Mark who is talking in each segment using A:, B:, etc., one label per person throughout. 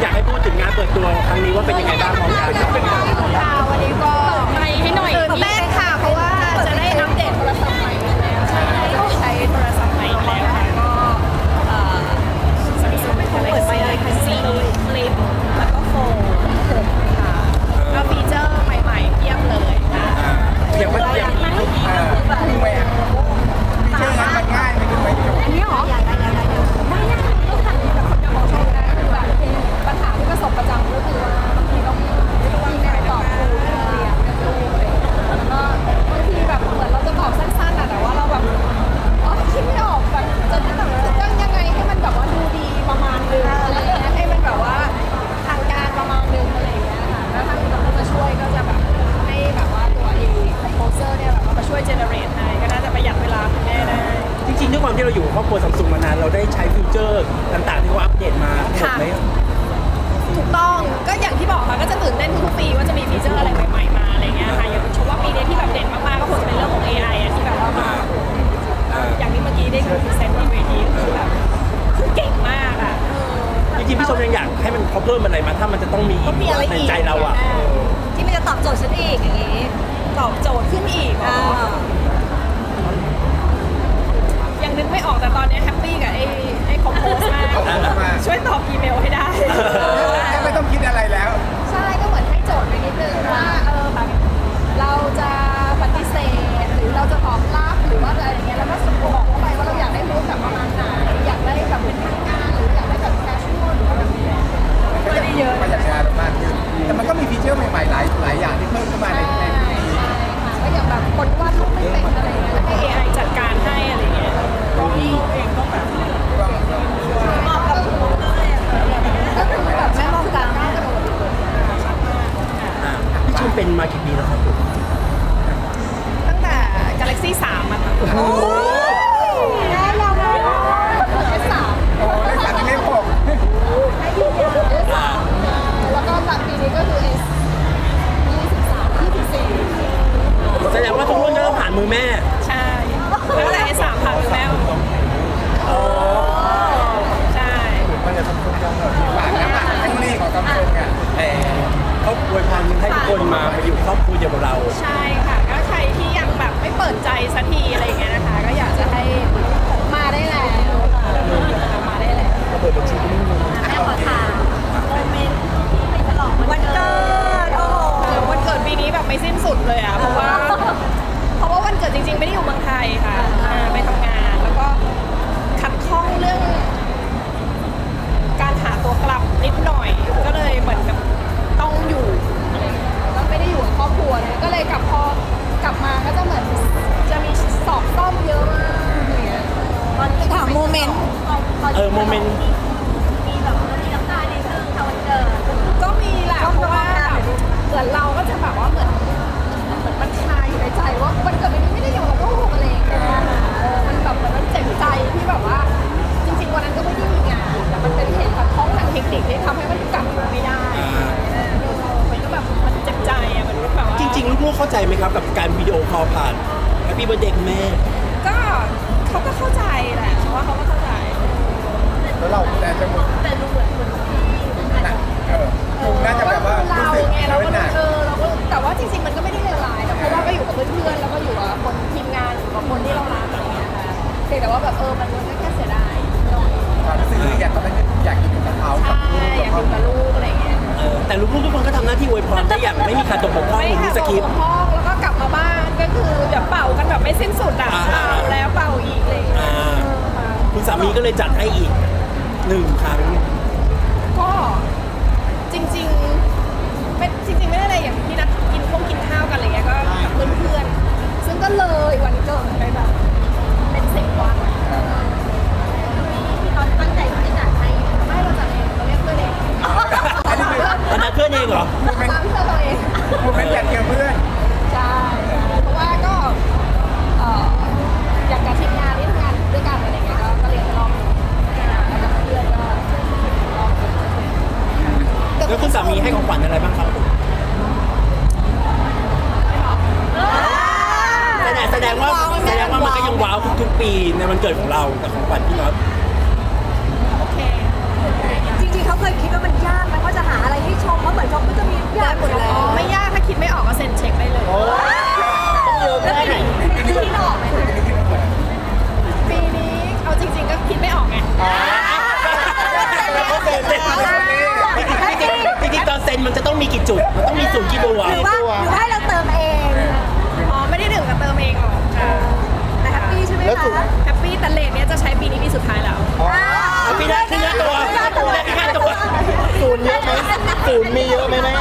A: อยากให้พูดถึงงานเปิดตัวครั้งนี้ว่าเป็นยังไงบ้างของการ
B: ตื่นเต้นทุกๆปีว่าจะมี
A: ฟีเจอร์อะ
B: ไรใหม่ๆมาอะไรเงี้ยค่ะอย่างชมว่าปีนี้ที่แบบเด่นมากๆก็คงจะเป็นเรื่องของ AI อะที่แบบว่ามาอย่างที่เมื่อกี้ได้ดูพรีเซนต์บนเวทีก็คือแบบคือเก่งมากอะ
A: จริงๆพี่ชมยังอยากให้มันเขาเพิ่มอะไรมาถ้ามันจะต้องมี
B: ก็มีอะไร
A: ใน
B: อีก
A: ใจเราอะ
C: ที่มันจะตอบโจทย์ฉันอีกอย่างนี้
B: ตอบโจทย์ขึ้นอีก
C: อ่า
B: ยังนึกไม่ออกแต่ตอนนี้แฮปปี้ เป็นมากี่ปีแล้วครับตั้งแต่ Galaxy 3มาค่ะ ลับมาก็จะเหมือนจะมีสอบซ่อมเยอะมากอะไรอย่างเงี้ย
C: ถามโมเมนต์
A: เออโมเมนต์
C: มีแบบมีน้ำตาในเรื่องค่ะวันเกิด
B: ก็มีแหละเพราะว่าแบบเหมือนเราก็จะแบบว่าเหมือนเหมือนมันคาอยู่ในใจว่าวันเกิดปีนี้ไม่ได้อยู่กับลูกอะไรอย่างเงี้ยเออมันแบบเหมือนมันเจ็บใจที่แบบว่า จริงๆวันนั้นก็ไม่ได้มีงานแต่มันเป็นเหตุขัดข้องทางเทคนิคที่ทำให้มันกลับมาไม่ได้
A: ริงๆลูกๆเข้าใจไหมครับกับการวิดีโอคอลผ่านแฮปปี้เบ t ร์ a เดย์แม่
B: ก็เขาก็เข้าใจแหละเพราะว่าเขาก็เข้าใจ
D: แล้วเราแต่จะหมด
C: แต่ดูเหมือนคนที่
D: หนักเออดูน่าจะแบบว่า
B: เรา
D: รู้สึก
B: ไงเราก็
D: หนัก
B: เออเราก็แต่ว่าจริงๆมันก็ไม่ได้เลวร้ายนะเพราะว่าก็อยู่กับเพื่อนๆแล้วก็อยู่กับคนทีมงานอยู่กับคนที่เรารักอะไรอย่างเงี้ยค่ะเพียงแต่ว่าแบบเออมันก็แค่เสียดายหน่อย
D: ความรู้สึกคืออยากเขาอยากกินกับเขา
B: ใช่
D: กับลูก
B: อยากอยู่กับลูกอะไรอย่างเงี้ย
A: เออแต่ลูกๆทุกคนก็ทำหน้าที่อวยพรได้อย่างไม่มีขาดตกบกพร่อง
B: ไม่
A: หรือ
B: ค่ะ
A: มีสคริปต์
B: ห้องแล้วก็กลับมาบ้านก็คือเดี๋ยวเป่ากันแบบไม่สิ้นสุดอะ
A: อ่า
B: เป่าแล้วเป่าอีกอะไรอย่างเลย
A: อ่า
B: เออค่ะ
A: คุณสามีก็เลยจัดให้อีกหนึ่งครั้ง
B: ก็จริงๆไม่จริงๆไม่ได้อะไรอย่างที่นัดกินพวกกินข้าวกันอะไรเงี้ยก็ รอ
D: โมเมน
B: ตาม
D: ต์
B: เพื่อนเราเอง
D: โมเมนต์อยากเจอเพื่อน
B: ใช่เพราะว่าก็เอ่ออยากกับทีมงานที่ทำงานด้วยกันอะไรเงี้ยก็ก็เรียนรอบหนึ่งแล้วกับเพื่อนก็รอบหนึ่ง
A: แล้วคุณสามีให้ของขวัญอะไรบ้างครับผมแสดงแสดงว่าแสดงว่ามันก็ยังว้าวทุกๆปีในวันเกิดของเราแต่ของขวัญพี่น็อต
C: จุด มัน
A: ต้องมีศูนย์กี่บวก
C: หรือว่าหรือว่าให้เราเติมเอง
B: อ๋อ ไม่ได้ถึงกับเติมเองหรอกค่ะ
C: แต่แฮปปี้ใช่ไหม
E: แล้วสู
C: คะ
E: ง
B: แฮปปี้แต่เลทเนี้ยจะใช้ปีนี้ปีสุดท้ายแล้ว
C: อ่า
A: เอาปีหน้าขึ้นหน้าตัวปีหน้าขึ้นหน้าตัว
E: ศูนย์เยอะไหมศูนย์มีเยอะไหมแม่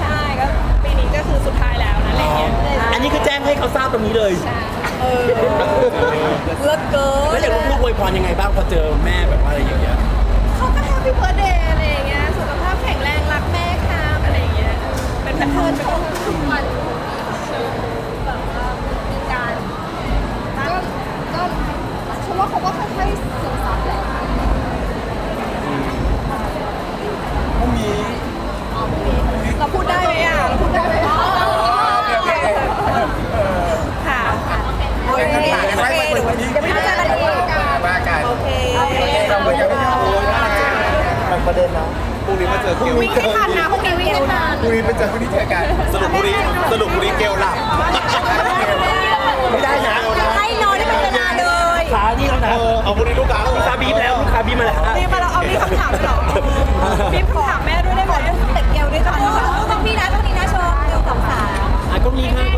B: ใช่ก็ปีนี้ก็คือสุดท้ายแล้วนะเลทเนี้ย
A: อันนี้คือแจ้งให้เขาทราบตรงนี้เลย
B: เออเลิศเกิน
A: แล้วอย่างลูกๆอวยพรยังไงบ้างพอเจอแม่แบบว่าอะไรอย่างเงี้ย
B: เขาก็แฮปปี้เบิร์ดเดย์อะไรอย่างเงี้ย
F: อเกล
B: วิ่งให้ทันนะพวกนี้วิ่งให้ทัน
D: พรุ่งนี้ไปเจอพรุ่งนี้เจอกัน
F: สรุปพรุ่งนี้สรุปพรุ่งนี้เกลหลับ
A: ไม่ได้นะ
C: ให้นอนได้เป็นเวลาเลย
A: ขานี่แล้วนะ
F: เออเอาพรุ่งนี้ลูกค้าแล้ว
A: ลูกค้าบีบแล้วลูกค้าบีบมาแล้ว
B: นี่มาเราเอามีคำถามด้วยเหรอมีคำถามแม่ด้วยได้ไหม
C: เด็กเกลด้วยกันต้องพี่นะต้องนี้นะชมเกลสองสาม
A: อะก็มีค่ะก็มีค่ะ